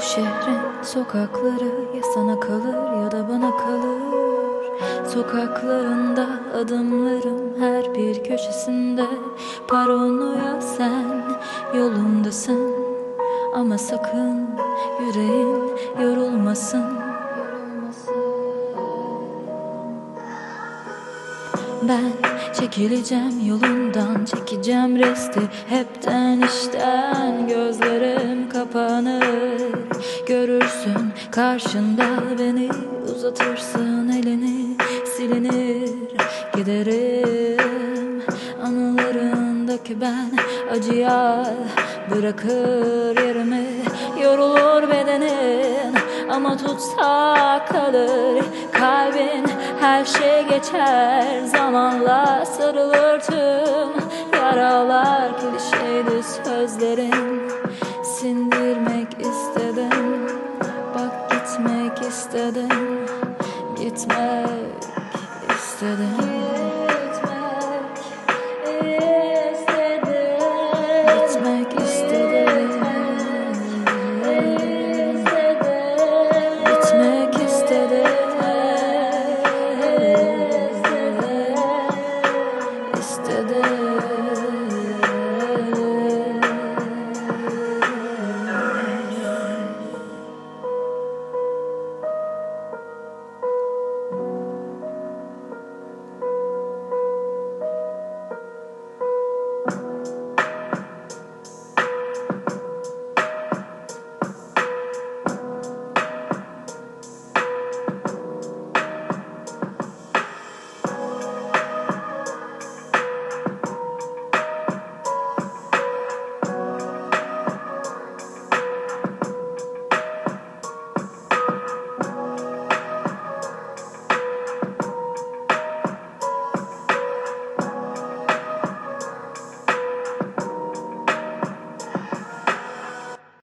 şehrin sokakları ya sana kalır ya da bana kalır. Sokaklarında adımlarım her bir köşesinde. Paranoya sen yolundasın Ama sakın yüreğin yorulmasın. Ben çekileceğim yolundan Çekeceğim resti hepten işten. Gözlerim kapanır Görürsün. Karşında beni Uzatırsın. Elini Silinir giderim. Anılarındaki ben acıya Bırakır yerimi. Yorulur bedenin Ama tutsa kalır. Kalbin her şey geçer. Zamanla sarılır tüm Yaralar. Klişeydi sözlerin istedim Gitmek istedim.